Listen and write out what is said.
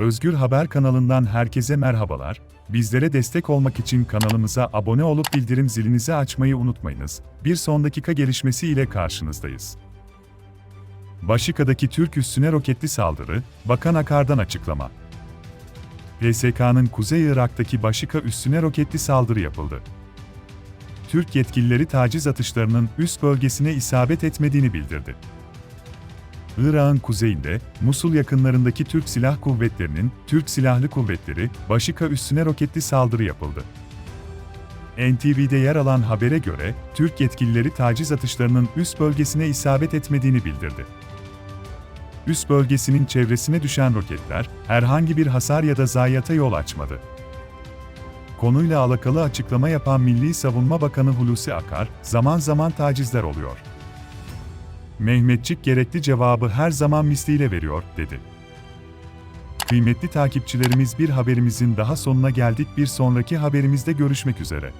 Özgür Haber kanalından herkese merhabalar. Bizlere destek olmak için kanalımıza abone olup bildirim zilinizi açmayı unutmayınız. Bir son dakika gelişmesi ile karşınızdayız. Başika'daki Türk üssüne roketli saldırı, Bakan Akar'dan açıklama. PSK'nın Kuzey Irak'taki Başika üssüne roketli saldırı yapıldı. Türk yetkilileri taciz atışlarının üst bölgesine isabet etmediğini bildirdi. Irak'ın kuzeyinde, Musul yakınlarındaki Türk Silah Kuvvetleri'nin, Türk Silahlı Kuvvetleri, Başika üssüne roketli saldırı yapıldı. NTV'de yer alan habere göre, Türk yetkilileri taciz atışlarının üst bölgesine isabet etmediğini bildirdi. Üst bölgesinin çevresine düşen roketler, herhangi bir hasar ya da zayiata yol açmadı. Konuyla alakalı açıklama yapan Milli Savunma Bakanı Hulusi Akar, zaman zaman tacizler oluyor. Mehmetçik gerekli cevabı her zaman misliyle veriyor, dedi. Kıymetli takipçilerimiz bir haberimizin daha sonuna geldik bir sonraki haberimizde görüşmek üzere.